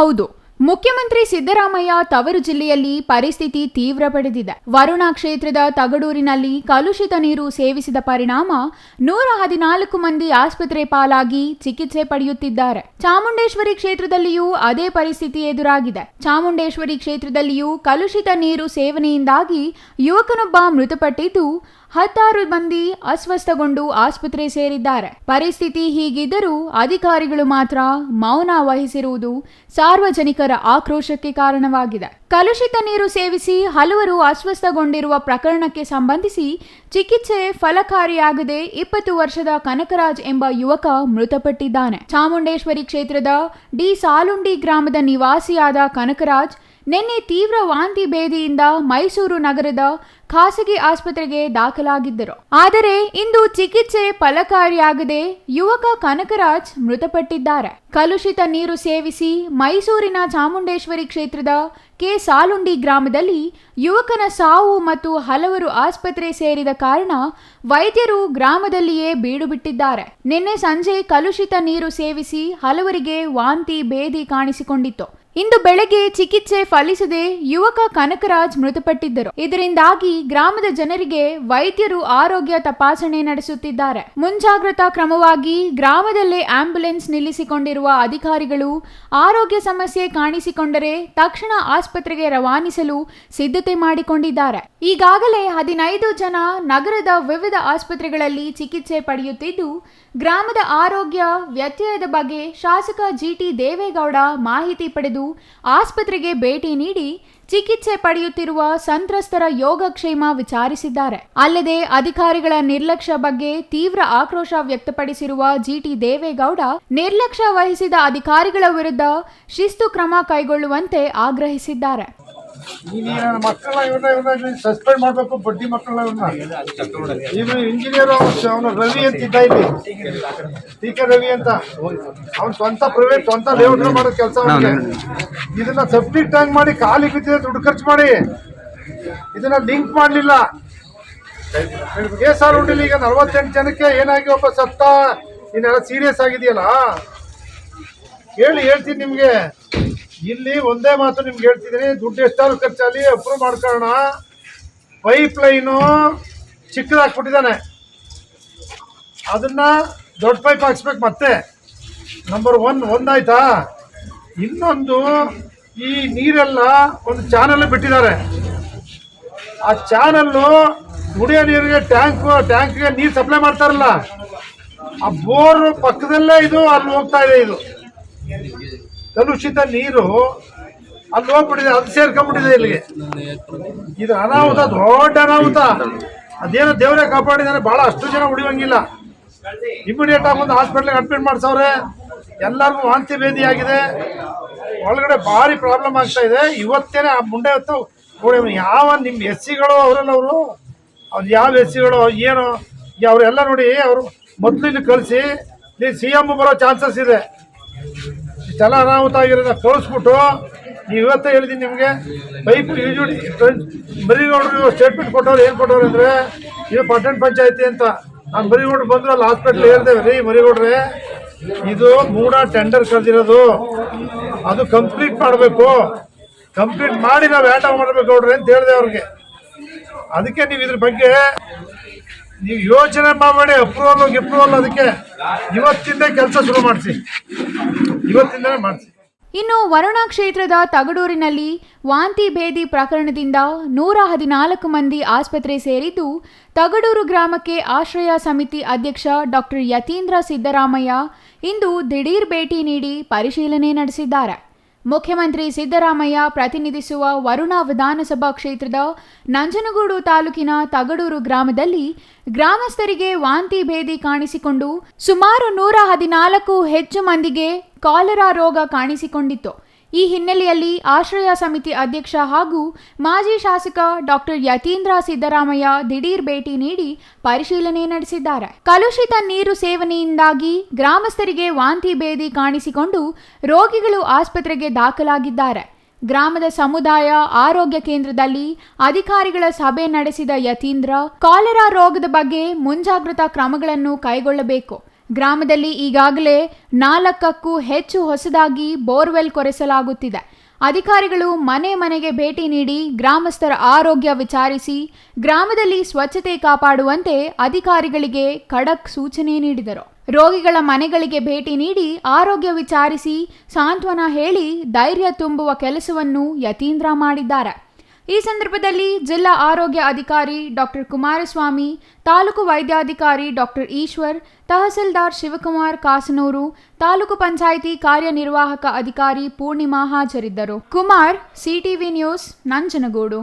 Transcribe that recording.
how do ಮುಖ್ಯಮಂತ್ರಿ ಸಿದ್ದರಾಮಯ್ಯ ತವರು ಜಿಲ್ಲೆಯಲ್ಲಿ ಪರಿಸ್ಥಿತಿ ತೀವ್ರ ಪಡೆದಿದೆ ವರುಣಾ ಕ್ಷೇತ್ರದ ತಗಡೂರಿನಲ್ಲಿ ಕಲುಷಿತ ನೀರು ಸೇವಿಸಿದ ಪರಿಣಾಮ ನೂರ ಹದಿನಾಲ್ಕು ಮಂದಿ ಆಸ್ಪತ್ರೆ ಪಾಲಾಗಿ ಚಿಕಿತ್ಸೆ ಪಡೆಯುತ್ತಿದ್ದಾರೆ. ಚಾಮುಂಡೇಶ್ವರಿ ಕ್ಷೇತ್ರದಲ್ಲಿಯೂ ಅದೇ ಪರಿಸ್ಥಿತಿ ಎದುರಾಗಿದೆ. ಚಾಮುಂಡೇಶ್ವರಿ ಕ್ಷೇತ್ರದಲ್ಲಿಯೂ ಕಲುಷಿತ ನೀರು ಸೇವನೆಯಿಂದಾಗಿ ಯುವಕನೊಬ್ಬ ಮೃತಪಟ್ಟಿದ್ದು, ಹತ್ತಾರು ಮಂದಿ ಅಸ್ವಸ್ಥಗೊಂಡು ಆಸ್ಪತ್ರೆ ಸೇರಿದ್ದಾರೆ. ಪರಿಸ್ಥಿತಿ ಹೀಗಿದ್ದರೂ ಅಧಿಕಾರಿಗಳು ಮಾತ್ರ ಮೌನ ವಹಿಸಿರುವುದು ಸಾರ್ವಜನಿಕರ ಆಕ್ರೋಶಕ್ಕೆ ಕಾರಣವಾಗಿದೆ. ಕಲುಷಿತ ನೀರು ಸೇವಿಸಿ ಹಲವರು ಅಸ್ವಸ್ಥಗೊಂಡಿರುವ ಪ್ರಕರಣಕ್ಕೆ ಸಂಬಂಧಿಸಿ ಚಿಕಿತ್ಸೆ ಫಲಕಾರಿಯಾಗದೆ ಇಪ್ಪತ್ತು ವರ್ಷದ ಕನಕರಾಜ್ ಎಂಬ ಯುವಕ ಮೃತಪಟ್ಟಿದ್ದಾನೆ. ಚಾಮುಂಡೇಶ್ವರಿ ಕ್ಷೇತ್ರದ ಡಿ ಸಾಲುಂಡಿ ಗ್ರಾಮದ ನಿವಾಸಿಯಾದ ಕನಕರಾಜ್ ನಿನ್ನೆ ತೀವ್ರ ವಾಂತಿ ಭೇದಿಯಿಂದ ಮೈಸೂರು ನಗರದ ಖಾಸಗಿ ಆಸ್ಪತ್ರೆಗೆ ದಾಖಲಾಗಿದ್ದರು. ಆದರೆ ಇಂದು ಚಿಕಿತ್ಸೆ ಫಲಕಾರಿಯಾಗದೆ ಯುವಕ ಕನಕರಾಜ್ ಮೃತಪಟ್ಟಿದ್ದಾರೆ. ಕಲುಷಿತ ನೀರು ಸೇವಿಸಿ ಮೈಸೂರಿನ ಚಾಮುಂಡೇಶ್ವರಿ ಕ್ಷೇತ್ರದ ಕೆ. ಸಾಲುಂಡಿ ಗ್ರಾಮದಲ್ಲಿ ಯುವಕನ ಸಾವು ಮತ್ತು ಹಲವರು ಆಸ್ಪತ್ರೆ ಸೇರಿದ ಕಾರಣ ವೈದ್ಯರು ಗ್ರಾಮದಲ್ಲಿಯೇ ಬೀಡು ಬಿಟ್ಟಿದ್ದಾರೆ ನಿನ್ನೆ ಸಂಜೆ ಕಲುಷಿತ ನೀರು ಸೇವಿಸಿ ಹಲವರಿಗೆ ವಾಂತಿ ಭೇದಿ ಕಾಣಿಸಿಕೊಂಡಿತ್ತು. ಇಂದು ಬೆಳಗ್ಗೆ ಚಿಕಿತ್ಸೆ ಫಲಿಸದೆ ಯುವಕ ಕನಕರಾಜ್ ಮೃತಪಟ್ಟಿದ್ದರು. ಇದರಿಂದಾಗಿ ಗ್ರಾಮದ ಜನರಿಗೆ ವೈದ್ಯರು ಆರೋಗ್ಯ ತಪಾಸಣೆ ನಡೆಸುತ್ತಿದ್ದಾರೆ. ಮುಂಜಾಗ್ರತಾ ಕ್ರಮವಾಗಿ ಗ್ರಾಮದಲ್ಲೇ ಆಂಬ್ಯುಲೆನ್ಸ್ ನಿಲ್ಲಿಸಿಕೊಂಡಿರುವ ಅಧಿಕಾರಿಗಳು ಆರೋಗ್ಯ ಸಮಸ್ಯೆ ಕಾಣಿಸಿಕೊಂಡರೆ ತಕ್ಷಣ ಆಸ್ಪತ್ರೆಗೆ ರವಾನಿಸಲು ಸಿದ್ಧತೆ ಮಾಡಿಕೊಂಡಿದ್ದಾರೆ. ಈಗಾಗಲೇ ಹದಿನೈದು ಜನ ನಗರದ ವಿವಿಧ ಆಸ್ಪತ್ರೆಗಳಲ್ಲಿ ಚಿಕಿತ್ಸೆ ಪಡೆಯುತ್ತಿದ್ದು, ಗ್ರಾಮದ ಆರೋಗ್ಯ ವ್ಯತ್ಯಯದ ಬಗ್ಗೆ ಶಾಸಕ ಜಿಟಿ ದೇವೇಗೌಡ ಮಾಹಿತಿ ಪಡೆದು ಆಸ್ಪತ್ರೆಗೆ ಭೇಟಿ ನೀಡಿ ಚಿಕಿತ್ಸೆ ಪಡೆಯುತ್ತಿರುವ ಸಂತ್ರಸ್ತರ ಯೋಗಕ್ಷೇಮ ವಿಚಾರಿಸಿದ್ದಾರೆ. ಅಲ್ಲದೆ ಅಧಿಕಾರಿಗಳ ನಿರ್ಲಕ್ಷ್ಯ ಬಗ್ಗೆ ತೀವ್ರ ಆಕ್ರೋಶ ವ್ಯಕ್ತಪಡಿಸಿರುವ ಜಿಟಿ ದೇವೇಗೌಡ ನಿರ್ಲಕ್ಷ್ಯ ವಹಿಸಿದ ಅಧಿಕಾರಿಗಳ ವಿರುದ್ಧ ಶಿಸ್ತು ಕ್ರಮ ಕೈಗೊಳ್ಳುವಂತೆ ಆಗ್ರಹಿಸಿದ್ದಾರೆ. ನೀನು ಮಕ್ಕಳನ್ನ ಇವ್ರನ್ನ ಇವ್ರನ್ನ ಸಸ್ಪೆಂಡ್ ಮಾಡಬೇಕು ಬಡ್ಡಿ ಮಕ್ಕಳನ್ನ ಇವ್ರನ್ನ ಇವನು ಇಂಜಿನಿಯರ್ ಅವನು ರವಿ ಅಂತ ಇದ್ದ ಇಲ್ಲಿ. ಟಿ ಕೆ ರವಿ ಅಂತ. ಅವ್ನು ಸ್ವಂತ ಪ್ರೈವೇಟ್ ಸ್ವಂತ ಲೇಔಟ್ ಮಾಡೋ ಕೆಲಸ ಇದನ್ನ ಸಬ್ಸಿಡಿ ಟ್ಯಾಂಕ್ ಮಾಡಿ ಖಾಲಿ ಬಿದ್ದಿದೆ ದುಡ್ಡು ಖರ್ಚು ಮಾಡಿ. ಇದನ್ನ ಲಿಂಕ್ ಮಾಡಲಿಲ್ಲ. ಕೆ ಎಸ್ ಆರ್ ಈಗ ನಲ್ವತ್ತೆಂಟು ಜನಕ್ಕೆ ಏನಾಗಿ ಒಬ್ಬ ಸತ್ತ? ಇನ್ನೆಲ್ಲ ಸೀರಿಯಸ್ ಆಗಿದೆಯಲ್ಲ ಹೇಳಿ ಹೇಳ್ತೀನಿ ನಿಮ್ಗೆ. ಇಲ್ಲಿ ಒಂದೇ ಮಾತು ನಿಮ್ಗೆ ಹೇಳ್ತಿದ್ದೀನಿ. ದುಡ್ಡು ಎಷ್ಟಾದ್ರು ಖರ್ಚಾಲಿ ಅಪ್ರೂವ್ ಮಾಡ್ಕೊಳ್ಳೋಣ. ಪೈಪ್ ಲೈನು ಚಿಕ್ಕದಾಕ್ಬಿಟ್ಟಿದ್ದಾನೆ. ಅದನ್ನ ದೊಡ್ಡ ಪೈಪ್ ಹಾಕ್ಸ್ಬೇಕು ಮತ್ತೆ. ನಂಬರ್ ಒನ್ ಒಂದಾಯ್ತಾ ಇನ್ನೊಂದು ಈ ನೀರೆಲ್ಲ ಒಂದು ಚಾನಲ್ ಬಿಟ್ಟಿದ್ದಾರೆ. ಆ ಚಾನಲ್ಲು ಕುಡಿಯೋ ನೀರಿಗೆ ಟ್ಯಾಂಕ್, ಟ್ಯಾಂಕ್ಗೆ ನೀರು ಸಪ್ಲೈ ಮಾಡ್ತಾರಲ್ಲ. ಆ ಬೋರ್ ಪಕ್ಕದಲ್ಲೇ ಇದು, ಅಲ್ಲಿ ಹೋಗ್ತಾ ಇದೆ ಇದು. ಕಲುಷಿತ ನೀರು ಅಲ್ಲಿ ಹೋಗ್ಬಿಟ್ಟಿದೆ ಅದು ಸೇರ್ಕೊಂಡ್ಬಿಟ್ಟಿದೆ ಇಲ್ಲಿಗೆ. ಇದು ಅನಾಹುತ, ದೊಡ್ಡ ಅನಾಹುತ. ಅದೇನೋ ದೇವರೇ ಕಾಪಾಡಿದಾನೆ ಬಹಳ ಅಷ್ಟು ಜನ ಉಳಿಯೋಂಗಿಲ್ಲ ಇಮಿಡಿಯೇಟ್ ಆಗಿ ಒಂದು ಹಾಸ್ಪಿಟ್ಲಿಗೆ ಅಡ್ಮಿಟ್ ಮಾಡ್ಸವ್ರೆ. ಎಲ್ಲರಿಗೂ ವಾಂತಿ ಭೇದಿ ಆಗಿದೆ. ಒಳಗಡೆ ಭಾರಿ ಪ್ರಾಬ್ಲಮ್ ಆಗ್ತಾ ಇದೆ. ಇವತ್ತೇನೆ ಆ ಮುಂಡೆ ಹೊತ್ತು ನೋಡಿ ಯಾವ ನಿಮ್ಮ ಎಸ್ ಸಿಗಳು ಅವರೆಲ್ಲ ಅವರು? ಅವ್ರು ಯಾವ ಎಸ್ ಸಿಗಳು ಏನು ಅವರೆಲ್ಲ ನೋಡಿ, ಅವರು ಮೊದಲು ಇಲ್ಲಿ ಕಳಿಸಿ ನೀವು ಸಿ ಎಂ ಬರೋ ಚಾನ್ಸಸ್ ಇದೆ. ಇಷ್ಟೆಲ್ಲ ಅನಾಹುತ ಆಗಿರೋದ ತೋರಿಸ್ಬಿಟ್ಟು ನೀವು ಇವತ್ತೇ ಹೇಳಿದ್ದೀನಿ ನಿಮಗೆ. ಪೈಪ್ ಯೂಜುಡಿ ಮರಿಗೌಡರು ಸ್ಟೇಟ್ಮೆಂಟ್ ಕೊಟ್ಟವ್ರು, ಏನು ಕೊಟ್ಟವ್ರು ಅಂದರೆ, ಇದು ಪಟ್ಟಣ ಪಂಚಾಯತಿ ಅಂತ. ನಾನು ಮರಿಗೌಡ್ರು ಬಂದರು ಅಲ್ಲಿ ಹಾಸ್ಪಿಟ್ಲ್ ಹೇಳ್ದೇವೆ ರೀ ಮರಿಗೌಡ್ರೆ, ಇದು ಮೂಡ ಟೆಂಡರ್ ಕರೆದಿರೋದು ಅದು ಕಂಪ್ಲೀಟ್ ಮಾಡಬೇಕು. ಕಂಪ್ಲೀಟ್ ಮಾಡಿ ನಾವು ಆಟ ಮಾಡಬೇಕು ನೋಡ್ರಿ ಅಂತ ಹೇಳಿದೆ ಅವ್ರಿಗೆ. ಅದಕ್ಕೆ ನೀವು ಇದ್ರ ಬಗ್ಗೆ ನೀವು ಯೋಚನೆ ಮಾಡಬೇಡಿ ಅಪ್ರೂವಲ್ ಗಿಪ್ರೂವಲ್ ಅದಕ್ಕೆ. ಇವತ್ತಿಂದ ಕೆಲಸ ಶುರು ಮಾಡಿಸಿ. ಇನ್ನು ವರುಣಾ ಕ್ಷೇತ್ರದ ತಗಡೂರಿನಲ್ಲಿ ವಾಂತಿ ಭೇದಿ ಪ್ರಕರಣದಿಂದ ನೂರ ಹದಿನಾಲ್ಕು ಮಂದಿ ಆಸ್ಪತ್ರೆ ಸೇರಿದ್ದು, ತಗಡೂರು ಗ್ರಾಮಕ್ಕೆ ಆಶ್ರಯ ಸಮಿತಿ ಅಧ್ಯಕ್ಷ ಡಾಕ್ಟರ್ ಯತೀಂದ್ರ ಸಿದ್ದರಾಮಯ್ಯ ಇಂದು ದಿಢೀರ್ ಭೇಟಿ ನೀಡಿ ಪರಿಶೀಲನೆ ನಡೆಸಿದ್ದಾರೆ. ಮುಖ್ಯಮಂತ್ರಿ ಸಿದ್ದರಾಮಯ್ಯ ಪ್ರತಿನಿಧಿಸುವ ವರುಣಾ ವಿಧಾನಸಭಾ ಕ್ಷೇತ್ರದ ನಂಜನಗೂಡು ತಾಲೂಕಿನ ತಗಡೂರು ಗ್ರಾಮದಲ್ಲಿ ಗ್ರಾಮಸ್ಥರಿಗೆ ವಾಂತಿ ಭೇದಿ ಕಾಣಿಸಿಕೊಂಡು ಸುಮಾರು ನೂರ ಹದಿನಾಲ್ಕು ಹೆಚ್ಚು ಮಂದಿಗೆ ಕಾಲರಾ ರೋಗ ಕಾಣಿಸಿಕೊಂಡಿತ್ತು. ಈ ಹಿನ್ನೆಲೆಯಲ್ಲಿ ಆಶ್ರಯ ಸಮಿತಿ ಅಧ್ಯಕ್ಷ ಹಾಗೂ ಮಾಜಿ ಶಾಸಕ ಡಾಕ್ಟರ್ ಯತೀಂದ್ರ ಸಿದ್ದರಾಮಯ್ಯ ದಿಢೀರ್ ಭೇಟಿ ನೀಡಿ ಪರಿಶೀಲನೆ ನಡೆಸಿದ್ದಾರೆ. ಕಲುಷಿತ ನೀರು ಸೇವನೆಯಿಂದಾಗಿ ಗ್ರಾಮಸ್ಥರಿಗೆ ವಾಂತಿ ಭೇದಿ ಕಾಣಿಸಿಕೊಂಡು ರೋಗಿಗಳು ಆಸ್ಪತ್ರೆಗೆ ದಾಖಲಾಗಿದ್ದಾರೆ. ಗ್ರಾಮದ ಸಮುದಾಯ ಆರೋಗ್ಯ ಕೇಂದ್ರದಲ್ಲಿ ಅಧಿಕಾರಿಗಳ ಸಭೆ ನಡೆಸಿದ ಯತೀಂದ್ರ, ಕಾಲರಾ ರೋಗದ ಬಗ್ಗೆ ಮುಂಜಾಗ್ರತಾ ಕ್ರಮಗಳನ್ನು ಕೈಗೊಳ್ಳಬೇಕು. ಗ್ರಾಮದಲ್ಲಿ ಈಗಾಗಲೇ ನಾಲ್ಕಕ್ಕೂ ಹೆಚ್ಚು ಹೊಸದಾಗಿ ಬೋರ್ವೆಲ್ ಕೊರೆಸಲಾಗುತ್ತಿದೆ. ಅಧಿಕಾರಿಗಳು ಮನೆ ಮನೆಗೆ ಭೇಟಿ ನೀಡಿ ಗ್ರಾಮಸ್ಥರ ಆರೋಗ್ಯ ವಿಚಾರಿಸಿ, ಗ್ರಾಮದಲ್ಲಿ ಸ್ವಚ್ಛತೆ ಕಾಪಾಡುವಂತೆ ಅಧಿಕಾರಿಗಳಿಗೆ ಖಡಕ್ ಸೂಚನೆ ನೀಡಿದರು. ರೋಗಿಗಳ ಮನೆಗಳಿಗೆ ಭೇಟಿ ನೀಡಿ ಆರೋಗ್ಯ ವಿಚಾರಿಸಿ ಸಾಂತ್ವನ ಹೇಳಿ ಧೈರ್ಯ ತುಂಬುವ ಕೆಲಸವನ್ನು ಯತೀಂದ್ರ ಮಾಡಿದ್ದಾರೆ. ಈ ಸಂದರ್ಭದಲ್ಲಿ ಜಿಲ್ಲಾ ಆರೋಗ್ಯ ಅಧಿಕಾರಿ ಡಾಕ್ಟರ್ ಕುಮಾರಸ್ವಾಮಿ, ತಾಲೂಕು ವೈದ್ಯಾಧಿಕಾರಿ ಡಾಕ್ಟರ್ ಈಶ್ವರ್, ತಹಸೀಲ್ದಾರ್ ಶಿವಕುಮಾರ್ ಕಾಸನೂರು, ತಾಲೂಕು ಪಂಚಾಯಿತಿ ಕಾರ್ಯನಿರ್ವಾಹಕ ಅಧಿಕಾರಿ ಪೂರ್ಣಿಮಾ ಹಾಜರಿದ್ದರು. Kumar, CTV news, Nanjangud.